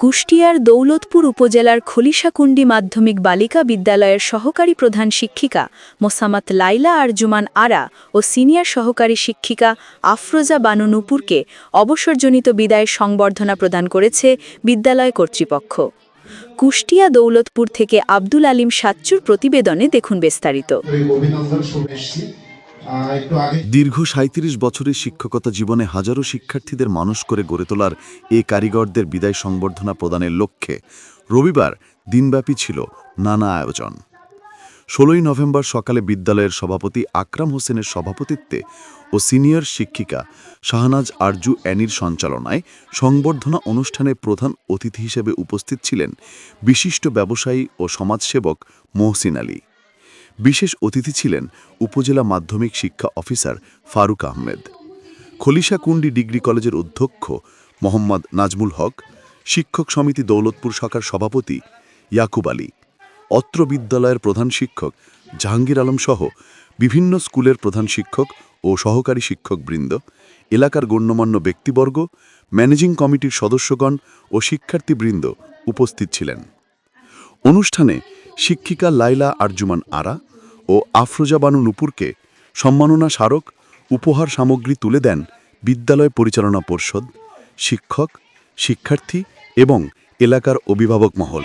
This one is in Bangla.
কুষ্টিয়ার দৌলতপুর উপজেলার খলিশাকুণ্ডি মাধ্যমিক বালিকা বিদ্যালয়ের সহকারী প্রধান শিক্ষিকা মোসামাত লাইলা আরজুমান আরা ও সিনিয়র সহকারী শিক্ষিকা আফরোজা বানু নুপুরকে অবসরজনিত বিদায়ের সংবর্ধনা প্রদান করেছে বিদ্যালয় কর্তৃপক্ষ। কুষ্টিয়া দৌলতপুর থেকে আব্দুল আলিম সাচ্চুর প্রতিবেদনে দেখুন বিস্তারিত। দীর্ঘ সাঁত্রিশ বছরের শিক্ষকতা জীবনে হাজারো শিক্ষার্থীদের মানুষ করে গড়ে তোলার এ কারিগরদের বিদায় সংবর্ধনা প্রদানের লক্ষ্যে রবিবার দিনব্যাপী ছিল নানা আয়োজন। ষোলোই নভেম্বর সকালে বিদ্যালয়ের সভাপতি আকরাম হোসেনের সভাপতিত্বে ও সিনিয়র শিক্ষিকা শাহনাজ আরজু অ্যানির সঞ্চালনায় সংবর্ধনা অনুষ্ঠানে প্রধান অতিথি হিসেবে উপস্থিত ছিলেন বিশিষ্ট ব্যবসায়ী ও সমাজসেবক মহসিন আলী। বিশেষ অতিথি ছিলেন উপজেলা মাধ্যমিক শিক্ষা অফিসার ফারুক আহমেদ। খলিশাকুণ্ডি ডিগ্রি কলেজের অধ্যক্ষ মোহাম্মদ নাজমুল হক, শিক্ষক সমিতি দৌলতপুর শাখার সভাপতি ইয়াকুব আলী, অত্র বিদ্যালয়ের প্রধান শিক্ষক জাহাঙ্গীর আলম সহ বিভিন্ন স্কুলের প্রধান শিক্ষক ও সহকারী শিক্ষকবৃন্দ, এলাকার গণ্যমান্য ব্যক্তিবর্গ, ম্যানেজিং কমিটির সদস্যগণ ও শিক্ষার্থীবৃন্দ উপস্থিত ছিলেন। অনুষ্ঠানে শিক্ষিকা লাইলা আরজুমান আরা ও আফরোজা বানু নুপুরকে সম্মাননা স্মারক, উপহার সামগ্রী তুলে দেন বিদ্যালয় পরিচালনা পর্ষদ, শিক্ষক, শিক্ষার্থী এবং এলাকার অভিভাবক মহল।